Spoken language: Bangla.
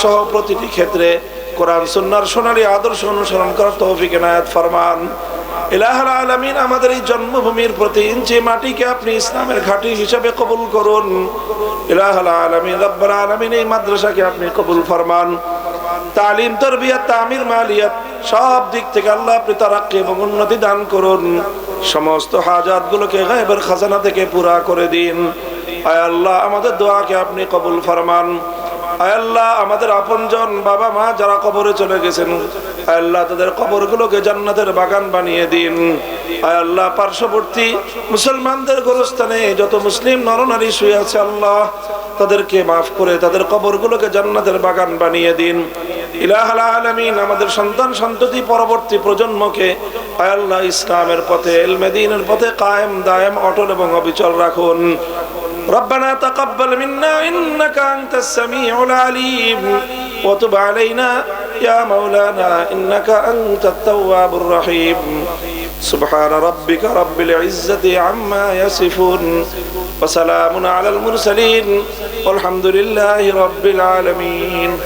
সহ প্রতিটি ক্ষেত্রে কোরআন, সুন্নার সোনালী আদর্শ অনুসরণ করার তৌফিক এনায়াত ফরমান। ইলাহাল আলামিন আমাদের এই জন্মভূমির প্রতি ইঞ্চি মাটিকে আপনি ইসলামের ঘাঁটি হিসেবে কবুল করুন। ইলাহাল আলামিন রব্বাল আলামিন এই মাদ্রাসাকে আপনি কবুল ফরমান। তালিম, তরবিয়াত তামির মালিয়াত সব দিক থেকে আল্লাহ আপনি তারাক্কি এবং উন্নতি দান করুন। সমস্ত হাজাত গুলোকে গায়েবের খাজানা থেকে পুরা করে দিন। আয় আল্লাহ, আমাদের দোয়াকে আপনি কবুল ফরমান। আল্লাহ, আমাদের আপনজন বাবা মা যারা কবরে চলে গেছেন আল্লাহ, তাদের কবরগুলোকে জান্নাতের বাগান বানিয়ে দিন। আল্লাহ, পার্শ্ববর্তী মুসলমানদের গোরস্থানে যত মুসলিম নরনারী শুয়ে আছে, আল্লাহ, তাদেরকে মাফ করে তাদের কবরগুলোকে জান্নাতের বাগান বানিয়ে দিন। ইলাহাল আলামিন আমাদের সন্তান সন্ততি পরবর্তী প্রজন্মকে আয় আল্লাহ ইসলামের পথে এলমেদিনের পথে কায়েম দায়েম অটল এবং অবিচল রাখুন ربنا تقبل منا إنك أنت السميع العليم وتب علينا يا مولانا إنك أنت التواب الرحيم سبحان ربك رب العزة عما يصفون وسلام على المرسلين والحمد لله رب العالمين